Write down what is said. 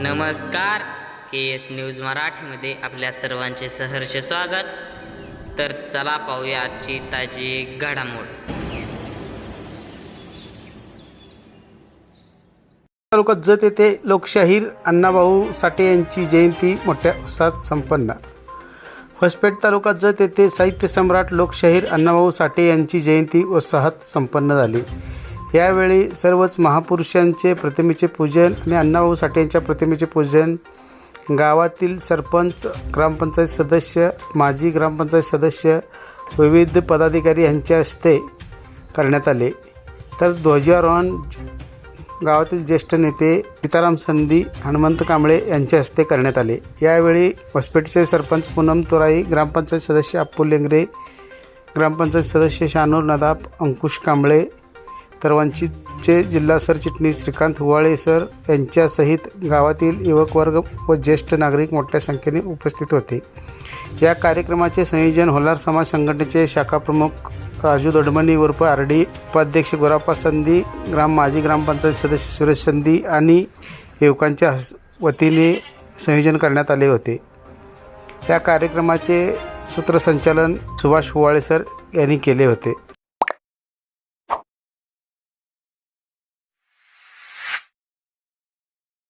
नमस्कार के S news मराठीमध्ये आपल्या सर्वांचे सहर्ष स्वागत. तर चला पाहूया आजची ताजी घडामोड. तालुक्यात जत येथे लोकशाहीर अण्णाभाऊ साठे यांची जयंती मोठ्या उत्साहात संपन्न. होसपेट तालुका जत येथे साहित्य सम्राट लोकशाहीर अण्णाभाऊ साठे यांची जयंती उत्साहात संपन्न झाली. यावेळी सर्वच महापुरुषांचे प्रतिमेचे पूजन आणि अण्णाभाऊ साठे यांच्या प्रतिमेचे पूजन गावातील सरपंच ग्रामपंचायत सदस्य माजी ग्रामपंचायत सदस्य विविध पदाधिकारी यांच्या हस्ते करण्यात आले. तर ध्वजारोहण गावातील ज्येष्ठ नेते सीताराम संधी हनुमंत कांबळे यांच्या हस्ते करण्यात आले. यावेळी हॉस्पिटलचे सरपंच पूनम तोराई ग्रामपंचायत सदस्य अप्पू लेंगरे ग्रामपंचायत सदस्य शानूर नदाब अंकुश कांबळे तर वंचितचे जिल्हा सरचिटणीस श्रीकांत हुवाळे सर यांच्यासहित गावातील युवक वर्ग व ज्येष्ठ नागरिक मोठ्या संख्येने उपस्थित होते. या कार्यक्रमाचे संयोजन होलार समाज संघटनेचे शाखाप्रमुख राजू दडमणी उर्फ आर डी उपाध्यक्ष गोराप्पा संधी ग्राम माजी ग्रामपंचायत सदस्य सुरेश संधी आणि युवकांच्या हस वतीने संयोजन करण्यात आले होते. या कार्यक्रमाचे सूत्रसंचालन सुभाष हुवाळे सर यांनी केले होते.